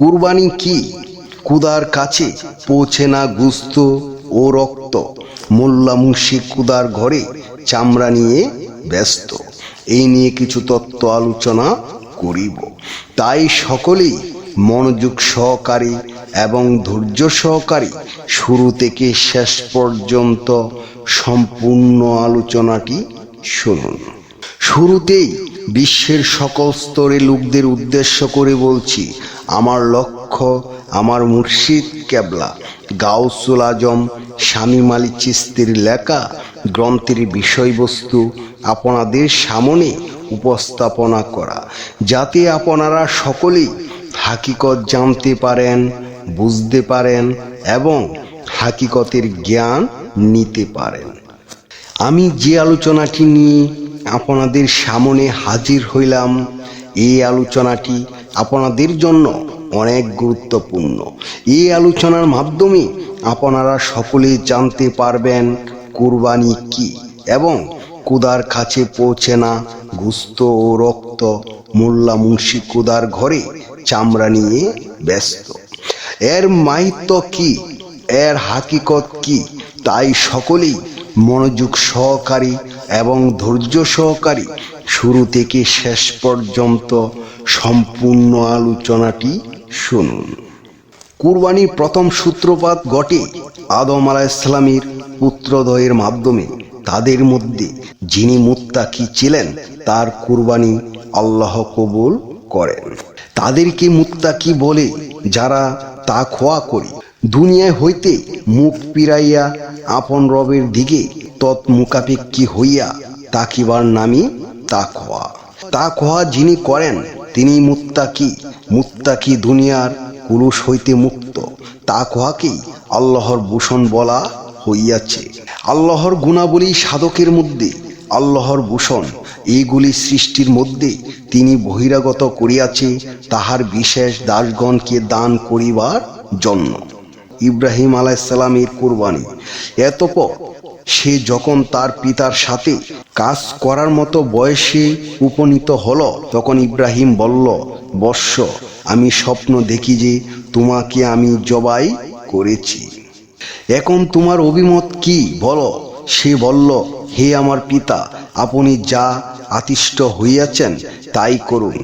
কুরবানি কি? কুদার কাছে পৌঁছে না গুস্ত ও রক্ত। মোল্লা মুন্সি কুদার ঘরে চামড়া নিয়ে ব্যস্ত। এই নিয়ে কিছু তত্ত্ব আলোচনা করিব। তাই সকলেই মনোযোগ সহকারী এবং ধৈর্য সহকারী শুরু থেকে শেষ পর্যন্ত সম্পূর্ণ আলোচনাটি শুনুন। শুরুতেই বিশ্বের সকল স্তরে লোকদের উদ্দেশ্য করে বলছি, আমার লক্ষ্য, আমার মুর্শিদ কেবলা গাউসুল আজম স্বামী মালিক চিস্তির লেখা গ্রন্থের বিষয়বস্তু আপনাদের সামনে উপস্থাপনা করা, যাতে আপনারা সকলেই হাকিকত জানতে পারেন, বুঝতে পারেন এবং হাকিকতের জ্ঞান নিতে পারেন। আমি যে আলোচনাটি নিয়ে আপনাদের সামনে হাজির হইলাম। এই আলোচনাটি আপনাদের জন্য অনেক গুরুত্বপূর্ণ। এই আলোচনার মাধ্যমে আপনারা সকলেই জানতে পারবেন কুরবানি কি এবং কুদার কাছে পৌঁছে না গুস্ত ও রক্ত মোল্লা মুন্সি কুদার ঘরে চামড়া নিয়ে ব্যস্ত। এর মাহিত্য কি? এর হাকিকত কি? তাই সকলেই মনোযোগ সহকারী এবং ধৈর্য সহকারী শুরু থেকে শেষ পর্যন্ত সম্পূর্ণ আলোচনাটি শুনুন। কুরবানির প্রথম সূত্রপাত ঘটে আদম আলাইসালামের পুত্রদয়ের মাধ্যমে। তাদের মধ্যে যিনি মুত্তাকি ছিলেন, তার কুরবানি আল্লাহ কবুল করেন। তাদেরকে মুত্তাকি বলে যারা তা খোয়া করি দুনিয়ায় হইতে মুখ পিরাইয়া আপন রবের দিকে তৎমুখাপেক্ষী হইয়া তাকিবার নামই তা খোয়া তা খোয়া যিনি করেন, তিনি মুত্তাকি। মুত্তাকি দুনিয়ার কুলুষ হইতে মুক্ত। তা খোয়াকেই আল্লাহর ভূষণ বলা হইয়াছে। আল্লাহর গুণাবলী সাধকের মধ্যে আল্লাহর ভূষণ, এইগুলি সৃষ্টির মধ্যে তিনি বহিরাগত করিয়াছে, তাহার বিশেষ দাসগণকে দান করিবার জন্য। ইব্রাহিম আলাইসালামের কোরবানি। এতপর সে যখন তার পিতার সাথে কাজ করার মতো বয়সে উপনীত হলো, তখন ইব্রাহিম বলল বর্ষ আমি স্বপ্ন দেখি যে তোমাকে আমি জবাই করেছি। এখন তোমার অভিমত কি? বলো। সে বলল, হে আমার পিতা, আপনি যা আতিষ্ঠ হইয়াছেন তাই করুন।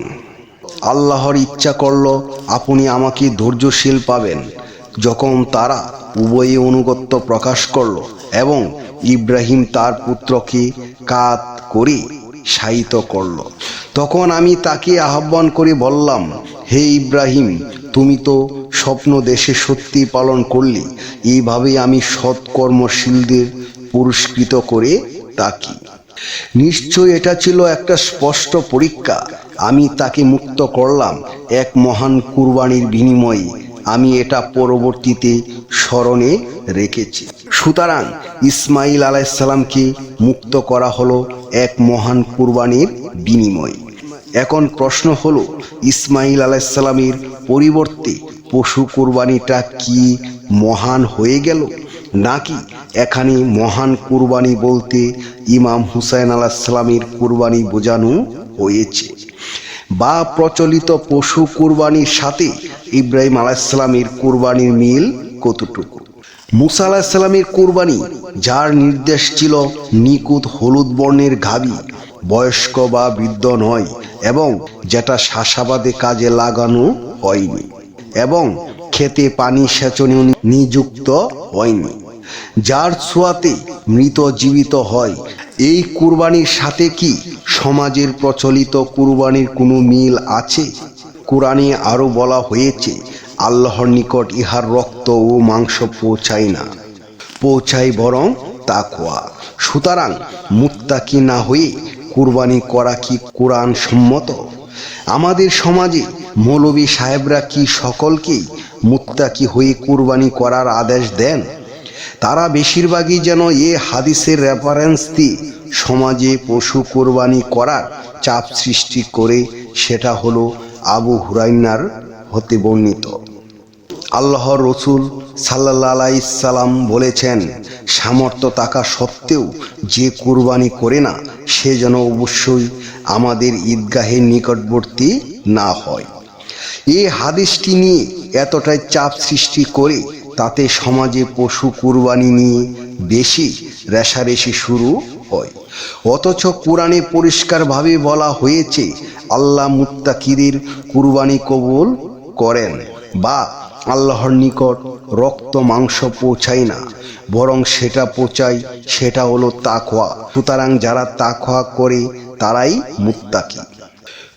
আল্লাহর ইচ্ছা করল আপনি আমাকে ধৈর্যশীল পাবেন। যখন তারা উভয়ে অনুগত্য প্রকাশ করল এবং ইব্রাহিম তার পুত্রকে কাত করে শায়িত করল, তখন আমি তাকে আহ্বান করে বললাম, হে ইব্রাহিম, তুমি তো স্বপ্ন দেশে সত্যি পালন করলে, এইভাবে আমি সৎকর্মশীলদের পুরস্কৃত করে তাকি নিশ্চয় এটা ছিল একটা স্পষ্ট পরীক্ষা। আমি তাকে মুক্ত করলাম এক মহান কুরবানির বিনিময়ে। আমি এটা পরবর্তীতে স্মরণে রেখেছি। সুতরাং ইসমাইল আলাইসাল্লামকে মুক্ত করা হলো এক মহান কুরবানির বিনিময়ে। এখন প্রশ্ন হলো ইসমাইল আলাইসাল্লামের পরিবর্তে পশু কুরবানিটা কি মহান হয়ে গেল? নাকি এখানে মহান কুরবানি বলতে ইমাম হুসাইন আলাহিসাল্লামের কুরবানি বোঝানো হয়েছে? বা প্রচলিত পশু কুরবানির সাথে ইব্রাহিম আলাহিসাল্লামের কুরবানির মিল কতটুকু? মুসা আলাহিসাল্লামের কুরবানি, যার নির্দেশ ছিল নিকুত হলুদ বর্ণের গাবি, বয়স্ক বা বৃদ্ধ নয় এবং যেটা শাসাবাদে কাজে লাগানো হয়নি এবং খেতে পানি সেচনে নিযুক্ত হয়নি। যার ছোঁয়াতে মৃত জীবিত হয়, এই কুরবানির সাথে কি সমাজের প্রচলিত কুরবানির কোনো মিল আছে? কোরআনে আরও বলা হয়েছে, আল্লাহর নিকট ইহার রক্ত ও মাংস পৌঁছায় না। পৌঁছায় বরং তাকওয়া। সুতরাং মুত্তাকি না হয়ে কুরবানি করা কি কোরআন সম্মত? আমাদের সমাজে মৌলবী সাহেবরা কি সকলকেই মুত্তাকি হয়ে কুরবানি করার আদেশ দেন? তারা বেশিরভাগই যেন এ হাদিসের রেফারেন্স দিয়ে সমাজে পশু কোরবানি করার চাপ সৃষ্টি করে সেটা হলো আবু হুরাইনার হতে বর্ণিত। আল্লাহর রসুল সাল্লাহ সাল্লাম বলেছেন, সামর্থ্য থাকা সত্ত্বেও যে কুরবানি করে না, সে যেন অবশ্যই আমাদের ঈদগাহের নিকটবর্তী না হয়। এই হাদিসটি নিয়ে এতটাই চাপ সৃষ্টি করে তাতে সমাজে পশু কুরবানি নিয়ে বেশি রেশারেশি শুরু হয়। অথচ কোরআনে পরিষ্কারভাবে বলা হয়েছে, আল্লাহ মুত্তাকিদের কুরবানি কবুল করেন বা আল্লাহর নিকট রক্ত, মাংস পৌঁছায় না, বরং সেটা পৌঁছায়, সেটা হলো তাকওয়া। সুতরাং যারা তাকওয়া করে, তারাই মুত্তাকি।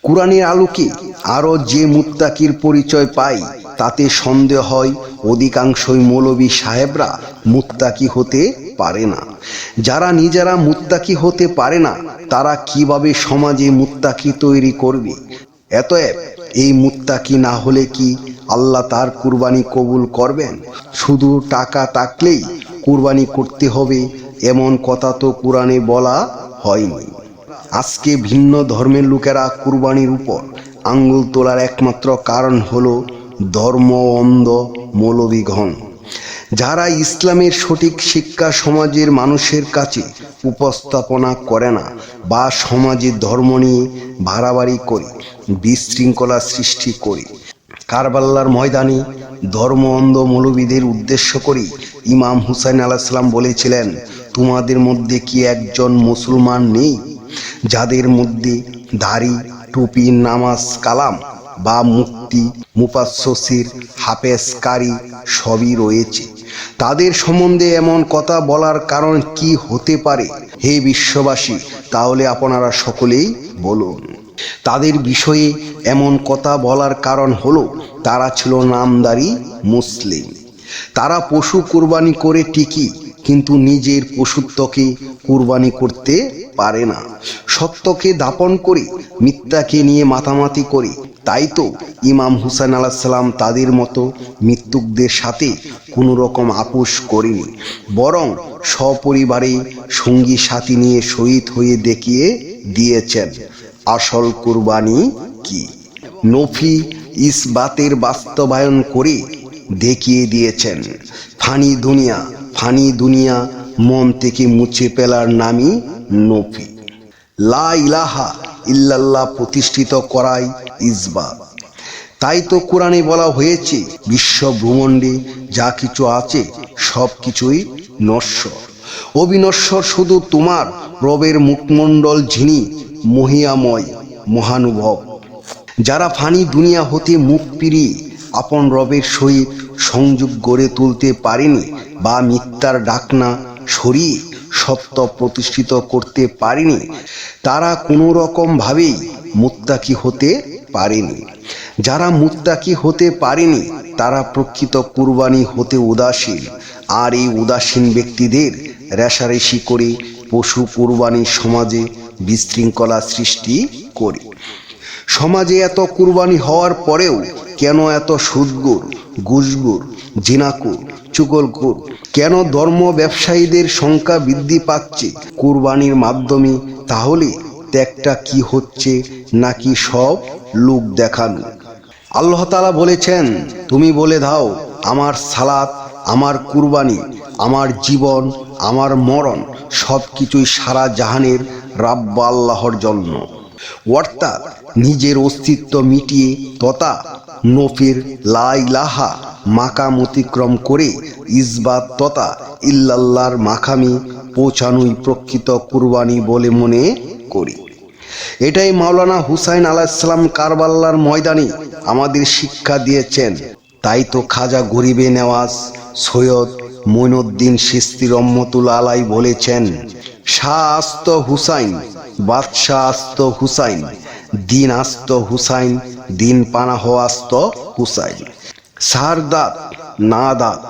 কোরআনের আলোকে আরও যে মুত্তাকির পরিচয় পাই, তাতে সন্দেহ হয়, অধিকাংশই মৌলবী সাহেবরা মুত্তাকি হতে পারে না। যারা নিজেরা মুত্তাকি হতে পারে না, তারা কীভাবে সমাজে মুত্তাকি তৈরি করবে? এতএব এই মুত্তাকি না হলে কি আল্লাহ তার কুরবানি কবুল করবেন? শুধু টাকা থাকলেই কুরবানি করতে হবে, এমন কথা তো কোরআনে বলা হয়নি। আজকে ভিন্ন ধর্মের লোকেরা কুরবানির উপর আঙ্গুল তোলার একমাত্র কারণ হলো ধর্ম অন্ধ মৌলবীগণ। যারা ইসলামের সঠিক শিক্ষা সমাজের মানুষের কাছে উপস্থাপনা করে না বা সমাজের ধর্ম নিয়ে ভাড়াবাড়ি করে, বিশৃঙ্খলা সৃষ্টি করে। কারবাল্লার ময়দানে ধর্ম অন্ধ মৌলবীদের উদ্দেশ্য করে ইমাম হুসাইন আলাহিসাল্লাম বলেছিলেন, তোমাদের মধ্যে কি একজন মুসলমান নেই? যাদের মধ্যে দাড়ি, টুপি, নামাজ, কালাম বা মুক্তি মুপাসির হাফেজ কারি সবই রয়েছে। তাদের সম্বন্ধে এমন কথা বলার কারণ কি হতে পারে? হে বিশ্ববাসী, তাহলে আপনারা সকলেই বলুন। তাদের বিষয়ে এমন কথা বলার কারণ হলো, তারা ছিল নামদারি মুসলিম। তারা পশু কুরবানি করে ঠিকই কিন্তু নিজের পশুত্বকে কুরবানি করতে পারে না। সত্যকে দাপন করে, মিথ্যাকে নিয়ে মাতামাতি করে। তাই তো ইমাম হুসাইন আলাহ সাল্লাম তাদের মতো মৃত্যুকদের সাথে কোনো রকম আপোষ করেনি। বরং সপরিবারে সঙ্গী সাথী নিয়ে শহীদ হয়ে দেখিয়ে দিয়েছেন, আসল কুরবানি কি? নফি ইসবাতের বাস্তবায়ন করে দেখিয়ে দিয়েছেন। ফানি দুনিয়া ফানি দুনিয়া, মন থেকে মুছে ফেলার নামই নফি। লা ইলাহা ইল্লাল্লাহ প্রতিষ্ঠিত করাই ইসবাত। তাই তো কোরআনে বলা হয়েছে, বিশ্ব ভ্রমণ্ডে যা কিছু আছে, সব কিছুই নশ্বর। অবিনশ্বর শুধু তোমার রবের মুখমণ্ডল যিনি মহিয়াময়, মহানুভব। যারা ফানি দুনিয়া হতে মুখ ফিরিয়ে আপন রবের সহিত সংযোগ গড়ে তুলতে পারেনি বা মিথ্যার ডাকনা সরিয়ে সত্য প্রতিষ্ঠিত করতে পারেনি। তারা কোনো রকমভাবেই মুত্তাকি হতে পারেনি। যারা মুত্তাকি হতে পারেনি, তারা প্রকৃত কুরবানি হতে উদাসীন। আর এই উদাসীন ব্যক্তিদের রেশারেশি করে পশু কুরবানি সমাজে বিশৃঙ্খলা সৃষ্টি করে। সমাজে এত কুরবানি হওয়ার পরেও কেন এত সুদগুর ঘুষগুর জিনাকুর, চুগলকুর? কেন ধর্ম ব্যবসায়ীদের সংখ্যা বৃদ্ধি পাচ্ছে কুরবানির মাধ্যমে? তাহলে ত্যাগটা কি হচ্ছে নাকি সব লোক দেখানো? আল্লাহ তালা বলেছেন, তুমি বলে দাও, আমার সালাত, আমার কুরবানি, আমার জীবন, আমার মরণ সব কিছুই সারা জাহানের রাব্বা আল্লাহর জন্য। অর্থাৎ নিজের অস্তিত্ব মিটিয়ে তথা নফির লাইলাহা মাকাম অতিক্রম করে ইসবাত তথা ইল্লাল্লাহর মাখামি পৌঁছানোই প্রকৃত কুরবানি বলে মনে করি। এটাই মাওলানা হুসাইন আলাহিসাল্লাম কারবাল্লার ময়দানে আমাদের শিক্ষা দিয়েছেন। তাই তো খাজা গরিবে নেওয়াজ সৈয়দ মইনুদ্দিন সিস্তি রহমতুল আলাই বলেছেন শাহ আস্ত হুসাইন বাদশাহ আস্ত হুসাইন দিন আস্ত হুসাইন দিন পানাহ আস্ত হুসাইন সারদাত, নাদাত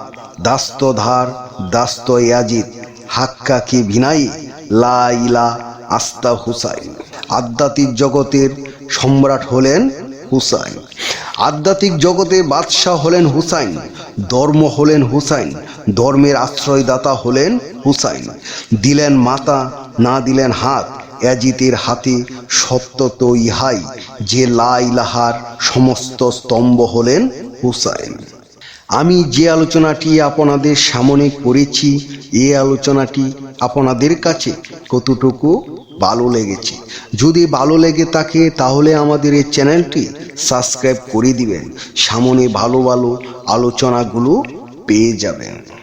দাস্ত ধার দাস্ত ইয়াজিদ হাক্কা কি ভিনাই, লা ইলা আস্তা হুসাইন আধ্যাত্মিক জগতের সম্রাট হলেন হুসাইন। আধ্যাত্মিক জগতে বাদশাহ হলেন হুসাইন। ধর্ম হলেন হুসাইন। ধর্মের আশ্রয়দাতা হলেন হুসাইন। দিলেন মাতা, না দিলেন হাত। অ্যাজিতের হাতে সত্য তো ইহাই যে লা ইলাহার সমস্ত স্তম্ভ হলেন হুসাইন। আমি যে আলোচনাটি আপনাদের সামনে করেছি এই আলোচনাটি আপনাদের কাছে কতটুকু ভালো লেগেছে? যদি ভালো লেগে থাকে, তাহলে আমাদের এই চ্যানেলটি সাবস্ক্রাইব করে দিবেন। সামনে ভালো ভালো আলোচনাগুলো পেয়ে যাবেন।